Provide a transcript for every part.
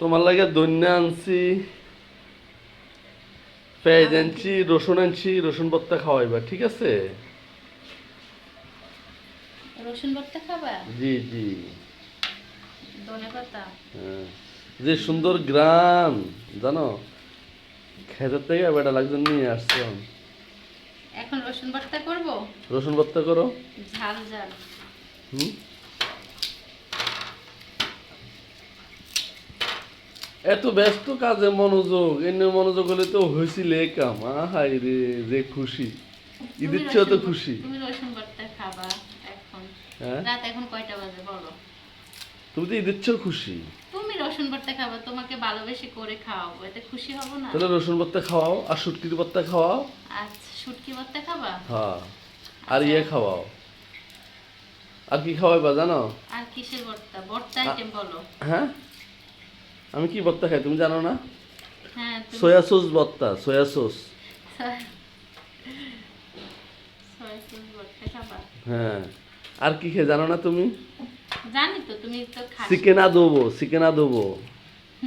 তোমার লাগে দৈন্য আনছি পেঁয়াজ আনছি রসুন আনছি রসুন ভর্তা খাওয়াইবা ঠিক আছে? রসুন ভর্তা খাবা? জি জি। হ্যাঁ। যে সুন্দর গ্রাম জানো? খেতের থেকে বেটা লাগছে নিয়ে আসছো এখন রসুন ভর্তা করব? রসুন ভর্তা করো। ঝাল ঝাল। হুম? এত ব্যস্ত কাজে মনোযোগ এনে মনোযোগ হলে তো হয়েছিল কাম। আহাই রে যে খুশি। ঈদের চেয়েও তো খুশি। তুমি রসুন ভর্তা খাবা এখন। হ্যাঁ? রাত এখন কয়টা বাজে বলো? তুমি তো ঈদের চেয়েও খুশি। তুমি রসুন ভর্তা খাবা তোমাকে ভালোবেসে করে খাওয়াবো এতে খুশি হব না? তাহলে রসুন ভর্তা খাওয়াও আর শুটকির ভর্তা খাওয়াও। আচ্ছা শুটকি ভর্তা খাবা? হ্যাঁ আর ইয়ে খাওয়াও। আর কি খাওয়াইবা জানো? আর কিসের ভর্তা ভর্তা আইটেম বলো। হ্যাঁ? আমি কি ভর্তা খাই তুমি জানো না? হ্যাঁ সয়া সস ভর্তা সয়া সস। হ্যাঁ। আর কি খেয়ে জানো না তুমি? জানি তো তুমি তো চিকেন আদবো চিকেন আদবো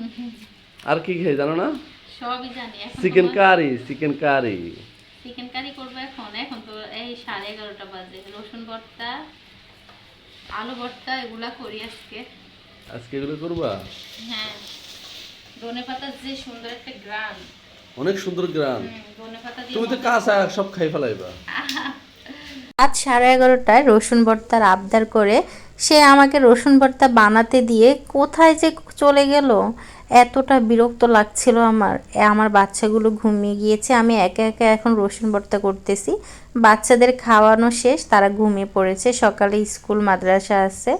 আর কি খেয়ে জানো না? সবই জানি এখন chicken curry chicken curry. Chicken curry করব এখন এখন তো এই সাড়ে এগারোটা বাজে। রসুন ভর্তা আলু ভর্তা এগুলা করি আজকে। আজকে এগুলো করবা? হ্যাঁ। ধনে পাতার যে সুন্দর একটা গ্রাম অনেক সুন্দর তুমি তো কাঁচা সব খাই ফেলাইবা। রাত সাড়ে এগারোটায় রসুন ভর্তার আবদার করে সে আমাকে রসুন ভর্তা বানাতে দিয়ে কোথায় যে চলে গেল? এতটা বিরক্ত লাগছিল আমার। আমার বাচ্চাগুলো ঘুমিয়ে গিয়েছে আমি একা একা এখন রসুন ভর্তা করতেছি। বাচ্চাদের খাওয়ানো শেষ তারা ঘুমিয়ে পড়েছে। সকালে স্কুল মাদ্রাসা আছে।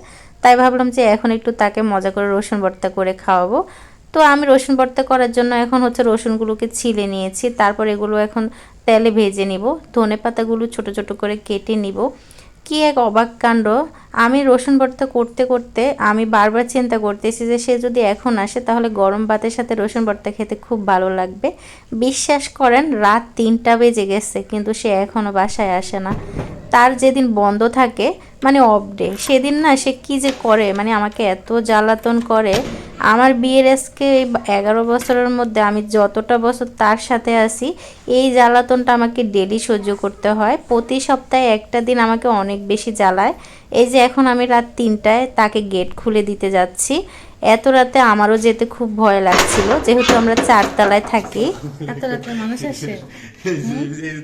তাই ভাবলাম যে এখন একটু তাকে মজা করে রসুন ভর্তা করে খাওয়াবো। তো আমি রসুন ভর্তা করার জন্য এখন হচ্ছে রসুনগুলোকে ছিলে নিয়েছি, তারপর এগুলো এখন তেলে ভেজে নিব। ধনে পাতাগুলো ছোট ছোট করে কেটে নিব। কি এক অবাক কাণ্ড, আমি রসুন ভর্তা করতে করতে আমি বারবার চিন্তা করতেছি যে সে যদি এখন আসে তাহলে গরম ভাতের সাথে রসুন ভর্তা খেতে খুব ভালো লাগবে। বিশ্বাস করেন, রাত তিনটা বেজে গেছে, কিন্তু সে এখনও বাসায় আসে না। তার যেদিন বন্ধ থাকে মানে অফ ডে সেদিন না সে কি যে করে মানে আমাকে এত জ্বালাতন করে। আমার বিয়ের এই এগারো বছরের মধ্যে আমি যতটা বছর তার সাথে আসি এই জ্বালাতনটা আমাকে ডেলি সহ্য করতে হয়। প্রতি সপ্তাহে একটা দিন আমাকে অনেক বেশি জ্বালায়। এই যে এখন আমি রাত তিনটায় তাকে গেট খুলে দিতে যাচ্ছি। এত রাতে আমারও যেতে খুব ভয় লাগছিল যেহেতু আমরা চারতলায় থাকি। এত রাতে মানুষ আসে?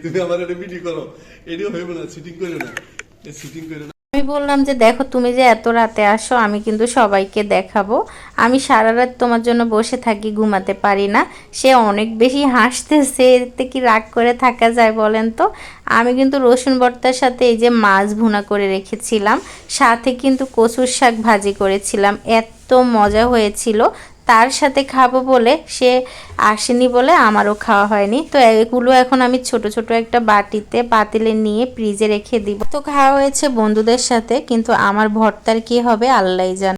তুমি আমার ভিডিও করো। এটিও হইব না সিটিং করে না। সিটিং করে না। আমি বললাম যে, দেখো, তুমি যে এত রাতে আসো, আমি কিন্তু সবাইকে দেখাবো। আমি সারা রাত তোমার জন্য বসে থাকি, ঘুমাতে পারি না। সে অনেক বেশি হাসতেছে, এতে কি রাগ করে থাকা যায় বলেন তো? আমি কিন্তু রসুন ভর্তার সাথে এই যে মাছ ভুনা করে রেখেছিলাম। সাথে কিন্তু কচুর শাক ভাজি করেছিলাম। এত মজা হয়েছিল। তার সাথে খাব বলে সে আসেনি বলে আমারও খাওয়া হয়নি। তো এগুলো এখন আমি ছোট ছোট একটা বাটিতে পাতিলে নিয়ে ফ্রিজে রেখে দিব। তো খাওয়া হয়েছে বন্ধুদের সাথে, কিন্তু আমার ভর্তার কি হবে আল্লাহ জানে।